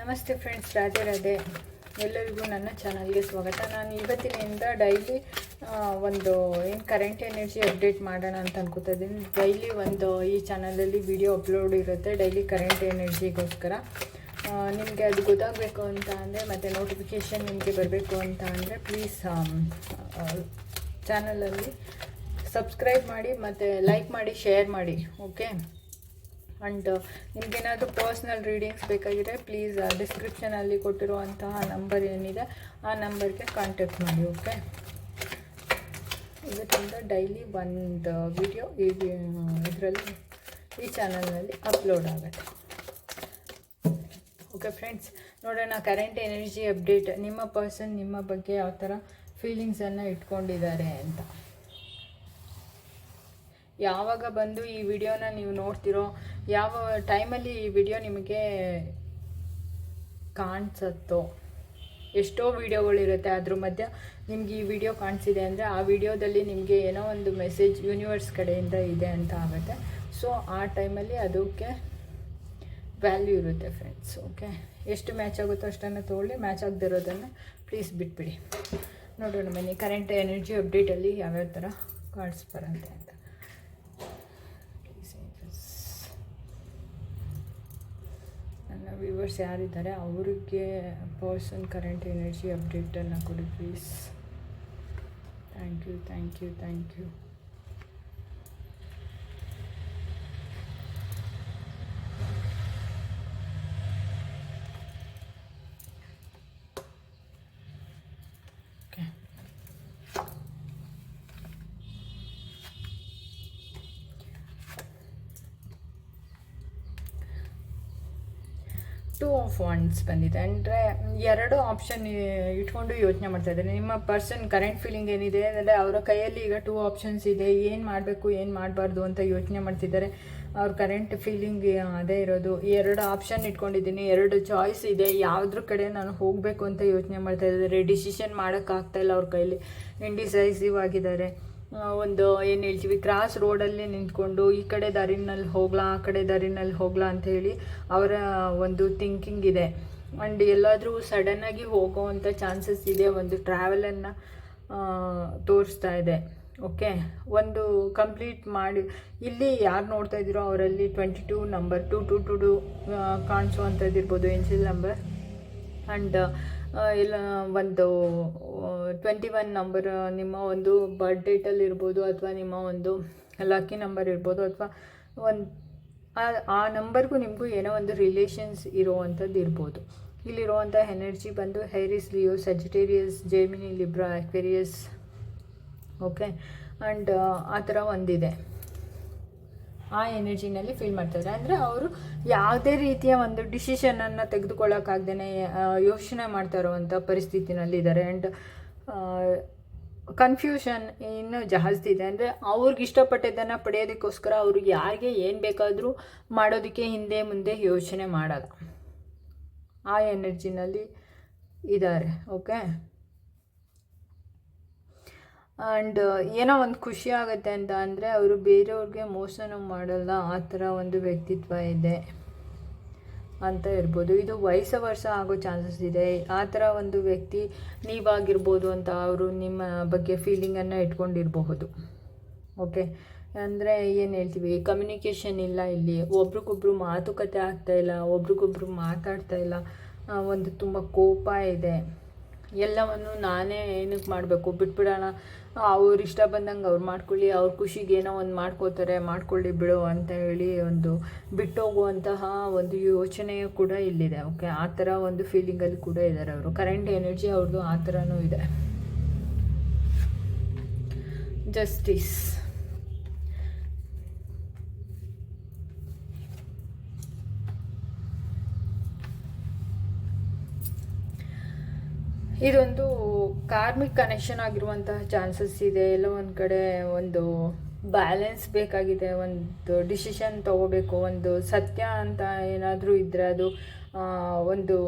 ನಮಸ್ತೆ ಫ್ರೆಂಡ್ಸ್ ರಾಧೆ ರಾಧೆ. ಎಲ್ಲರಿಗೂ ನನ್ನ ಚಾನಲ್ಗೆ ಸ್ವಾಗತ. ನಾನು ಇವತ್ತಿನಿಂದ ಡೈಲಿ ಒಂದು, ಏನು ಕರೆಂಟ್ ಎನರ್ಜಿ ಅಪ್ಡೇಟ್ ಮಾಡೋಣ ಅಂತ ಅನ್ಕೋತಾ ಇದ್ದೀನಿ. ಡೈಲಿ ಒಂದು ಈ ಚಾನಲಲ್ಲಿ ವಿಡಿಯೋ ಅಪ್ಲೋಡ್ ಇರುತ್ತೆ ಡೈಲಿ ಕರೆಂಟ್ ಎನರ್ಜಿಗೋಸ್ಕರ ನಿಮಗೆ ಅದು ಗೊತ್ತಾಗಬೇಕು ಅಂತ ಅಂದರೆ, ಮತ್ತು ನೋಟಿಫಿಕೇಷನ್ ನಿಮಗೆ ಬರಬೇಕು ಅಂತ ಅಂದರೆ ಪ್ಲೀಸ್ ಚಾನಲಲ್ಲಿ ಸಬ್ಸ್ಕ್ರೈಬ್ ಮಾಡಿ, ಮತ್ತು ಲೈಕ್ ಮಾಡಿ ಶೇರ್ ಮಾಡಿ ಓಕೆ ಆ್ಯಂಡ್ ನಿಮಗೇನಾದರೂ ಪರ್ಸ್ನಲ್ ರೀಡಿಂಗ್ಸ್ ಬೇಕಾಗಿದ್ರೆ ಪ್ಲೀಸ್ ಡಿಸ್ಕ್ರಿಪ್ಷನಲ್ಲಿ ಕೊಟ್ಟಿರುವಂತಹ ನಂಬರ್ ಏನಿದೆ, ಆ ನಂಬರ್ಗೆ ಕಾಂಟ್ಯಾಕ್ಟ್ ಮಾಡಿ ಓಕೆ ಇವತ್ತಿಂದ ಡೈಲಿ ಒಂದು ವಿಡಿಯೋ ಈ ಇದರಲ್ಲಿ ಈ ಚಾನಲ್ನಲ್ಲಿ ಅಪ್ಲೋಡ್ ಆಗುತ್ತೆ. ಓಕೆ ಫ್ರೆಂಡ್ಸ್ ನೋಡೋಣ ಕರೆಂಟ್ ಎನರ್ಜಿ ಅಪ್ಡೇಟ್ ನಿಮ್ಮ ಪರ್ಸನ್ ನಿಮ್ಮ ಬಗ್ಗೆ ಯಾವ ಥರ ಫೀಲಿಂಗ್ಸನ್ನು ಇಟ್ಕೊಂಡಿದ್ದಾರೆ ಅಂತ. ಯಾವಾಗ ಬಂದು ಈ ವಿಡಿಯೋನ ನೀವು ನೋಡ್ತಿರೋ ಯಾವ ಟೈಮಲ್ಲಿ ಈ ವಿಡಿಯೋ ನಿಮಗೆ ಕಾಣಿಸತ್ತೋ, ಎಷ್ಟೋ ವಿಡಿಯೋಗಳಿರುತ್ತೆ, ಅದ್ರ ಮಧ್ಯ ನಿಮ್ಗೆ ಈ ವಿಡಿಯೋ ಕಾಣಿಸಿದೆ ಅಂದರೆ ಆ ವಿಡಿಯೋದಲ್ಲಿ ನಿಮಗೆ ಏನೋ ಒಂದು ಮೆಸೇಜ್ ಯೂನಿವರ್ಸ್ ಕಡೆಯಿಂದ ಇದೆ ಅಂತ ಆಗುತ್ತೆ. ಸೊ ಆ ಟೈಮಲ್ಲಿ ಅದಕ್ಕೆ ವ್ಯಾಲ್ಯೂ ಇರುತ್ತೆ ಫ್ರೆಂಡ್ಸ್ ಓಕೆ ಎಷ್ಟು ಮ್ಯಾಚ್ ಆಗುತ್ತೋ ಅಷ್ಟನ್ನು ತೊಗೊಳ್ಳಿ ಮ್ಯಾಚ್ ಆಗದಿರೋದನ್ನು ಪ್ಲೀಸ್ ಬಿಟ್ಬಿಡಿ. ನೋಡೋಣ ಬನ್ನಿ ಕರೆಂಟ್ ಎನರ್ಜಿ ಅಪ್ಡೇಟಲ್ಲಿ ಯಾವ್ಯಾವ ಥರ ಕಾಣಿಸ್ಬಾರಂತೆ ಅಂತ ನನ್ನ ವ್ಯೂವರ್ಸ್ ಯಾರಿದ್ದಾರೆ, ಅವರಿಗೆ ಪರ್ಸನ್ ಕರೆಂಟ್ ಎನರ್ಜಿ ಅಪ್ಡೇಟನ್ನು ಕೊಡಿ please thank you thank you thank you two ones ಬಂದಿದೆ? ಅಂದರೆ ಎರಡು ಆಪ್ಷನ್ ಇಟ್ಕೊಂಡು ಯೋಚನೆ ಮಾಡ್ತಾ ಇದ್ದಾರೆ ನಿಮ್ಮ ಪರ್ಸನ್ ಕರೆಂಟ್ ಫೀಲಿಂಗ್ ಏನಿದೆ? ಅಂದರೆ ಅವರ ಕೈಯಲ್ಲಿ ಈಗ ಟೂ ಆಪ್ಷನ್ಸ್ ಇದೆ. ಏನು ಮಾಡಬೇಕು, ಏನು ಮಾಡಬಾರ್ದು ಅಂತ ಯೋಚನೆ ಮಾಡ್ತಿದ್ದಾರೆ. ಅವ್ರ ಕರೆಂಟ್ ಫೀಲಿಂಗ್ ಅದೇ ಇರೋದು. ಎರಡು ಆಪ್ಷನ್ ಇಟ್ಕೊಂಡಿದ್ದೀನಿ. ಎರಡು ಚಾಯ್ಸ್ ಇದೆ. ಯಾವುದ್ರ ಕಡೆ ನಾನು ಹೋಗಬೇಕು ಅಂತ ಯೋಚನೆ ಮಾಡ್ತಾ ಇದ್ದಾರೆ ಡಿಸಿಷನ್ ಮಾಡೋಕ್ಕಾಗ್ತಾ ಇಲ್ಲ ಅವ್ರ ಕೈಯಲ್ಲಿ ಇಂಡಿಸೈಸಿವ್ ಆಗಿದ್ದಾರೆ. ಒಂದು ಏನು ಹೇಳ್ತೀವಿ ಕ್ರಾಸ್ ರೋಡಲ್ಲಿ ನಿಂತ್ಕೊಂಡು ಈ ಕಡೆ ದಾರಿನಲ್ಲಿ ಹೋಗ್ಲಾ, ಆ ಕಡೆ ದಾರಿನಲ್ಲಿ ಹೋಗ್ಲಾ ಅಂತ ಹೇಳಿ ಅವರ ಒಂದು ಥಿಂಕಿಂಗ್ ಇದೆ. ಆ್ಯಂಡ್ ಎಲ್ಲಾದರೂ ಸಡನ್ನಾಗಿ ಹೋಗೋವಂಥ ಚಾನ್ಸಸ್ ಇದೆ ಒಂದು ಟ್ರಾವೆಲನ್ನು ತೋರಿಸ್ತಾ ಇದೆ. ಓಕೆ ಒಂದು ಕಂಪ್ಲೀಟ್ ಮಾಡಿ, ಇಲ್ಲಿ ಯಾರು ನೋಡ್ತಾ ಇದ್ದೀರೋ ಅವರಲ್ಲಿ twenty two number two two two two ಕಾಣಿಸುವಂಥದ್ದು ಇರ್ಬೋದು ಸಿ ನಂಬರ್ ಆ್ಯಂಡ್ ಇಲ್ಲ, ಒಂದು ಟ್ವೆಂಟಿ ಒನ್ ನಂಬರ್ ನಿಮ್ಮ ಒಂದು ಬರ್ತ್ ಡೇಟಲ್ಲಿ ಇರ್ಬೋದು ಅಥವಾ ನಿಮ್ಮ ಒಂದು ಲಕ್ಕಿ ನಂಬರ್ ಇರ್ಬೋದು ಅಥವಾ ಒಂದು, ಆ ಆ ನಂಬರ್ಗೂ ನಿಮಗೂ ಏನೋ ಒಂದು ರಿಲೇಷನ್ಸ್ ಇರೋವಂಥದ್ದು ಇರ್ಬೋದು. ಇಲ್ಲಿರುವಂಥ ಎನರ್ಜಿ ಬಂದು Aries Leo Sagittarius Gemini Libra Aquarius okay and ಆ ಥರ ಒಂದಿದೆ. ಆ ಎನರ್ಜಿನಲ್ಲಿ ಫೀಲ್ ಮಾಡ್ತಿದ್ದಾರೆ. ಅಂದರೆ ಅವರು ಯಾವುದೇ ರೀತಿಯ ಒಂದು ಡಿಸಿಷನನ್ನು ತೆಗೆದುಕೊಳ್ಳೋಕ್ಕಾಗ್ದೇ ಯೋಚನೆ ಮಾಡ್ತಾ ಇರುವಂಥ ಪರಿಸ್ಥಿತಿನಲ್ಲಿದ್ದಾರೆ ಆ್ಯಂಡ್ ಕನ್ಫ್ಯೂಷನ್ ಇನ್ನೂ ಜಾಸ್ತಿ ಇದೆ. ಅಂದರೆ ಅವ್ರಿಗೆ ಇಷ್ಟಪಟ್ಟಿದ್ದನ್ನು ಪಡೆಯೋದಕ್ಕೋಸ್ಕರ ಅವರು ಯಾರಿಗೆ ಏನು ಬೇಕಾದರೂ ಮಾಡೋದಕ್ಕೆ ಹಿಂದೆ ಮುಂದೆ ಯೋಚನೆ ಮಾಡಲ್ಲ. ಆ ಎನರ್ಜಿನಲ್ಲಿ ಇದ್ದಾರೆ. ಓಕೆ ಆ್ಯಂಡ್ ಏನೋ ಒಂದು ಖುಷಿ ಆಗುತ್ತೆ ಅಂತ ಅಂದರೆ ಅವರು ಬೇರೆಯವ್ರಿಗೆ ಮೋಸನೂ ಮಾಡಲ್ಲ, ಆ ಥರ ಒಂದು ವ್ಯಕ್ತಿತ್ವ ಇದೆ ಅಂತ ಇರ್ಬೋದು. ಇದು ವಯಸ್ಸ ವರ್ಷ ಆಗೋ ಚಾನ್ಸಸ್ ಇದೆ. ಆ ಥರ ಒಂದು ವ್ಯಕ್ತಿ ನೀವಾಗಿರ್ಬೋದು ಅಂತ ಅವರು ನಿಮ್ಮ ಬಗ್ಗೆ ಫೀಲಿಂಗನ್ನು ಇಟ್ಕೊಂಡಿರಬಹುದು. ಓಕೆ ಅಂದರೆ ಏನು ಹೇಳ್ತೀವಿ ಕಮ್ಯುನಿಕೇಷನ್ ಇಲ್ಲ ಇಲ್ಲಿ. ಒಬ್ರಿಗೊಬ್ರು ಮಾತುಕತೆ ಆಗ್ತಾಯಿಲ್ಲ ಒಬ್ರಿಗೊಬ್ರು ಮಾತಾಡ್ತಾ ಇಲ್ಲ. ಒಂದು ತುಂಬ ಕೋಪ ಇದೆ. ಎಲ್ಲವನ್ನು ನಾನೇ ಏನಕ್ಕೆ ಮಾಡಬೇಕು? ಬಿಟ್ಬಿಡೋಣ. ಅವ್ರು ಇಷ್ಟ ಬಂದಂಗೆ ಅವ್ರು ಮಾಡ್ಕೊಳ್ಳಿ, ಅವ್ರ ಖುಷಿಗೆ ಏನೋ ಒಂದು ಮಾಡ್ಕೋತಾರೆ, ಮಾಡ್ಕೊಳ್ಳಿ ಬಿಡು ಅಂತ ಹೇಳಿ ಒಂದು ಬಿಟ್ಟೋಗುವಂತಹ ಒಂದು ಯೋಚನೆ ಕೂಡ ಇಲ್ಲಿದೆ, ಓಕೆ? ಆ ಥರ ಒಂದು ಫೀಲಿಂಗಲ್ಲಿ ಕೂಡ ಇದ್ದಾರೆ ಅವರು. ಕರೆಂಟ್ ಎನರ್ಜಿ ಅವ್ರದ್ದು ಆ ಥರನೂ ಇದೆ. ಜಸ್ಟಿಸ್ ಇದೊಂದು ಕಾರ್ಮಿಕ್ ಕನೆಕ್ಷನ್ ಆಗಿರುವಂತಹ ಚಾನ್ಸಸ್ ಇದೆ. ಎಲ್ಲ ಒಂದು ಕಡೆ ಒಂದು ಬ್ಯಾಲೆನ್ಸ್ ಬೇಕಾಗಿದೆ. ಒಂದು ಡಿಸಿಷನ್ ತಗೋಬೇಕು. ಒಂದು ಸತ್ಯ ಅಂತ ಏನಾದರೂ ಇದ್ದರೆ ಅದು ಒಂದು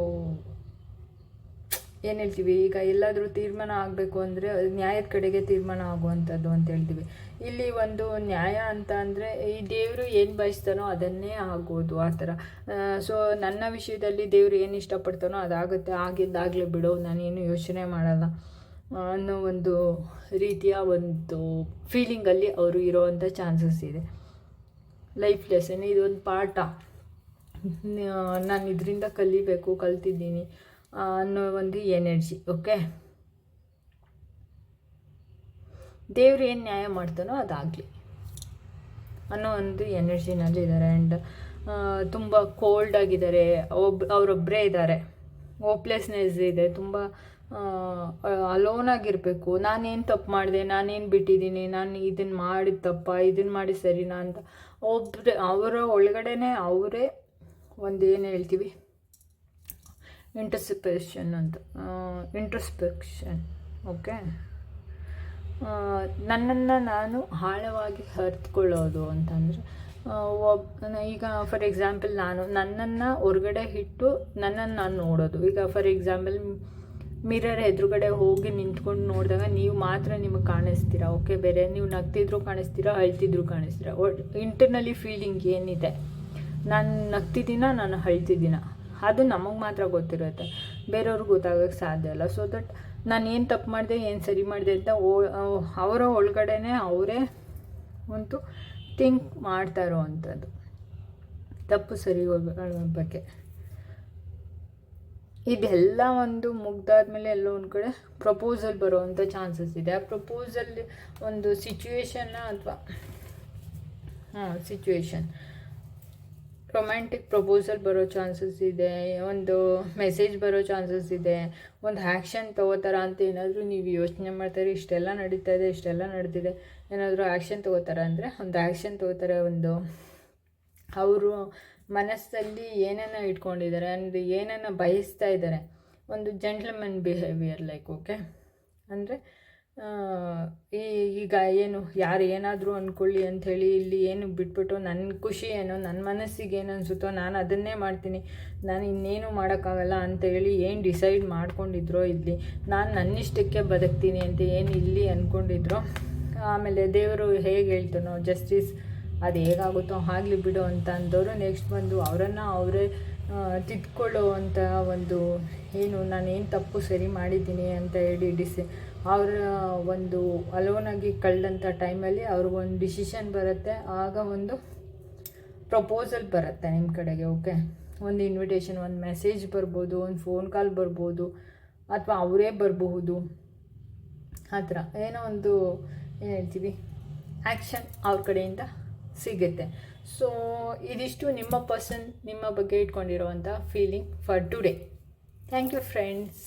ಏನು ಹೇಳ್ತೀವಿ? ಈಗ ಎಲ್ಲಾದರೂ ತೀರ್ಮಾನ ಆಗಬೇಕು ಅಂದರೆ ನ್ಯಾಯದ ಕಡೆಗೆ ತೀರ್ಮಾನ ಆಗುವಂಥದ್ದು ಅಂತ ಹೇಳ್ತೀವಿ. ಇಲ್ಲಿ ಒಂದು ನ್ಯಾಯ ಅಂತ ಅಂದರೆ ಈ ದೇವರು ಏನು ಬಯಸ್ತಾನೋ ಅದನ್ನೇ ಆಗೋದು ಆ ಥರ. ಸೊ ನನ್ನ ವಿಷಯದಲ್ಲಿ ದೇವರು ಏನು ಇಷ್ಟಪಡ್ತಾನೋ ಅದಾಗುತ್ತೆ. ಆಗಿದ್ದಾಗಲೇ ಬಿಡು, ನಾನೇನು ಯೋಚನೆ ಮಾಡಲ್ಲ ಅನ್ನೋ ಒಂದು ರೀತಿಯ ಒಂದು ಫೀಲಿಂಗಲ್ಲಿ ಅವರು ಇರೋವಂಥ ಚಾನ್ಸಸ್ ಇದೆ. ಲೈಫ್ ಲೆಸನ್ ಇದೊಂದು ಪಾಠ. ನಾನು ಇದರಿಂದ ಕಲಿಬೇಕು, ಕಲ್ತಿದ್ದೀನಿ. ಅನ್ನೋ ಒಂದು ಎನರ್ಜಿ, ಓಕೆ? ದೇವ್ರು ಏನು ನ್ಯಾಯ ಮಾಡ್ತಾನೋ ಅದಾಗಲಿ ಅನ್ನೋ ಒಂದು ಎನರ್ಜಿನಲ್ಲಿ ಇದ್ದಾರೆ. ಆ್ಯಂಡ್ ತುಂಬ ಕೋಲ್ಡ್ ಆಗಿದ್ದಾರೆ. ಒಬ್ ಅವರೊಬ್ಬರೇ ಇದ್ದಾರೆ. ಹೋಪ್ಲೆಸ್ನೆಸ್ ಇದೆ. ತುಂಬ ಅಲೋನ್ ಆಗಿರಬೇಕು. ನಾನೇನು ತಪ್ಪು ಮಾಡಿದೆ? ನಾನೇನು ಬಿಟ್ಟಿದ್ದೀನಿ? ನಾನು ಇದನ್ನು ಮಾಡಿದ ತಪ್ಪ? ಇದನ್ನು ಮಾಡಿ ಸರಿನಾ ಅಂತ ಒಬ್ಬರೇ ಅವರ ಒಳಗಡೆನೆ ಅವರೇ ಒಂದು ಏನು ಹೇಳ್ತೀವಿ? ಇಂಟರ್ಸಿಪೇಷನ್ ಅಂತ. ಇಂಟ್ರಸ್ಪೆಕ್ಷನ್ ಓಕೆ ನನ್ನನ್ನು ನಾನು ಆಳವಾಗಿ ಹರಿದುಕೊಳ್ಳೋದು ಅಂತಂದರೆ ಒಬ್ ಈಗ ಫಾರ್ ಎಕ್ಸಾಂಪಲ್ ನಾನು ನನ್ನನ್ನು ಹೊರಗಡೆ ಇಟ್ಟು ನನ್ನನ್ನು ನಾನು ನೋಡೋದು. ಈಗ ಫಾರ್ ಎಕ್ಸಾಂಪಲ್ ಮಿರರ್ ಎದುರುಗಡೆ ಹೋಗಿ ನಿಂತ್ಕೊಂಡು ನೋಡಿದಾಗ ನೀವು ಮಾತ್ರ ನಿಮಗೆ ಕಾಣಿಸ್ತೀರಾ? ಓಕೆ ಬೇರೆ ನೀವು ನಗ್ತಿದ್ರು ಕಾಣಿಸ್ತೀರಾ, ಅಳ್ತಿದ್ರು ಕಾಣಿಸ್ತೀರಾ? ಇಂಟರ್ನಲಿ ಫೀಲಿಂಗ್ ಏನಿದೆ? ನಾನು ನಗ್ತಿದ್ದೀನ, ನಾನು ಅಳ್ತಿದ್ದೀನ? ಅದು ನಮಗೆ ಮಾತ್ರ ಗೊತ್ತಿರುತ್ತೆ. ಬೇರೆಯವ್ರಿಗೆ ಗೊತ್ತಾಗೋಕ್ಕೆ ಸಾಧ್ಯ ಇಲ್ಲ. ಸೊ ದಟ್ ನಾನು ಏನು ತಪ್ಪು ಮಾಡಿದೆ, ಏನು ಸರಿ ಮಾಡಿದೆ ಅಂತ ಓ ಅವರ ಒಳಗಡೆನೆ ಅವರೇ ಒಂದು ಥಿಂಕ್ ಮಾಡ್ತಾ ಇರೋವಂಥದ್ದು ತಪ್ಪು ಸರಿ ಬಗ್ಗೆ. ಇದೆಲ್ಲ ಒಂದು ಮುಗ್ದಾದ್ಮೇಲೆ ಎಲ್ಲೋ ಒಂದು ಕಡೆ ಪ್ರಪೋಸಲ್ ಬರೋವಂಥ ಚಾನ್ಸಸ್ ಇದೆ. ಆ ಪ್ರಪೋಸಲ್ ಒಂದು ಸಿಚುವೇಶನ್ನ ಅಥವಾ, ಹಾಂ ಸಿಚುವೇಶನ್ ರೊಮ್ಯಾಂಟಿಕ್ ಪ್ರಪೋಸಲ್ ಬರೋ ಚಾನ್ಸಸ್ ಇದೆ, ಒಂದು ಮೆಸೇಜ್ ಬರೋ ಚಾನ್ಸಸ್ ಇದೆ, ಒಂದು ಆ್ಯಕ್ಷನ್ ತೊಗೋತಾರ ಅಂತ ಏನಾದರೂ ನೀವು ಯೋಚನೆ ಮಾಡ್ತಾರೆ, ಇಷ್ಟೆಲ್ಲ ನಡೀತಾ ಇದೆ, ಇಷ್ಟೆಲ್ಲ ನಡೆದಿದೆ, ಏನಾದರೂ ಆ್ಯಕ್ಷನ್ ತೊಗೋತಾರ ಅಂದರೆ ಒಂದು ಆ್ಯಕ್ಷನ್ ತೊಗೋತಾರೆ, ಒಂದು ಅವರು ಮನಸ್ಸಲ್ಲಿ ಏನನ್ನ ಇಟ್ಕೊಂಡಿದ್ದಾರೆ, ಅಂದರೆ ಏನನ್ನ ಬಯಸ್ತಾ ಇದ್ದಾರೆ, ಒಂದು ಜೆಂಟ್ಲ್ಮನ್ ಬಿಹೇವಿಯರ್ ಲೈಕ್ ಓಕೆ ಅಂದರೆ ಈಗ ಏನು ಯಾರು ಏನಾದರೂ ಅಂದ್ಕೊಳ್ಳಿ ಅಂಥೇಳಿ ಇಲ್ಲಿ ಏನು ಬಿಟ್ಬಿಟ್ಟು ನನ್ನ ಖುಷಿ ಏನೋ ನನ್ನ ಮನಸ್ಸಿಗೆ ಏನು ಅನಿಸುತ್ತೋ ನಾನು ಅದನ್ನೇ ಮಾಡ್ತೀನಿ. ನಾನು ಇನ್ನೇನು ಮಾಡೋಕ್ಕಾಗಲ್ಲ ಅಂತೇಳಿ ಏನು ಡಿಸೈಡ್ ಮಾಡ್ಕೊಂಡಿದ್ರೋ ಇಲ್ಲಿ, ನಾನು ನನ್ನಿಷ್ಟಕ್ಕೆ ಬದುಕ್ತೀನಿ ಅಂತ ಏನು ಇಲ್ಲಿ ಅಂದ್ಕೊಂಡಿದ್ರು ಆಮೇಲೆ ದೇವರು ಹೇಗೆ ಹೇಳ್ತಾನೋ ಜಸ್ಟಿಸ್ ಅದು ಹೇಗಾಗುತ್ತೋ ಆಗಲಿ ಬಿಡು ಅಂತ ಅಂದವರು ನೆಕ್ಸ್ಟ್ ಬಂದು ಅವರನ್ನು ಅವರೇ ಅಂತ ಒಂದು ಏನು, ನಾನೇನು ತಪ್ಪು ಸರಿ ಮಾಡಿದ್ದೀನಿ ಅಂತ ಹೇಳಿ ಡಿಸಿ, ಅವರ ಒಂದು ಅಲೋನಾಗಿ ಕಳೆದಂಥ ಟೈಮಲ್ಲಿ ಅವ್ರಿಗೊಂದು ಡಿಸಿಷನ್ ಬರುತ್ತೆ, ಆಗ ಒಂದು ಪ್ರಪೋಸಲ್ ಬರುತ್ತೆ ನಿಮ್ಮ ಕಡೆಗೆ, ಓಕೆ? ಒಂದು ಇನ್ವಿಟೇಷನ್, ಒಂದು ಮೆಸೇಜ್ ಬರ್ಬೋದು, ಒಂದು ಫೋನ್ ಕಾಲ್ ಬರ್ಬೋದು, ಅಥವಾ ಅವರೇ ಬರಬಹುದು. ಆ ಥರ ಏನೋ ಒಂದು, ಏನು ಹೇಳ್ತೀವಿ, ಆ್ಯಕ್ಷನ್ ಅವ್ರ ಕಡೆಯಿಂದ ಸಿಗುತ್ತೆ. ಸೊ, ಇದಿಷ್ಟು ನಿಮ್ಮ ಪರ್ಸನ್, ನಿಮ್ಮ ಬಗ್ಗೆ ಇಟ್ಕೊಂಡಿರೋವಂಥ feeling for today. Thank you friends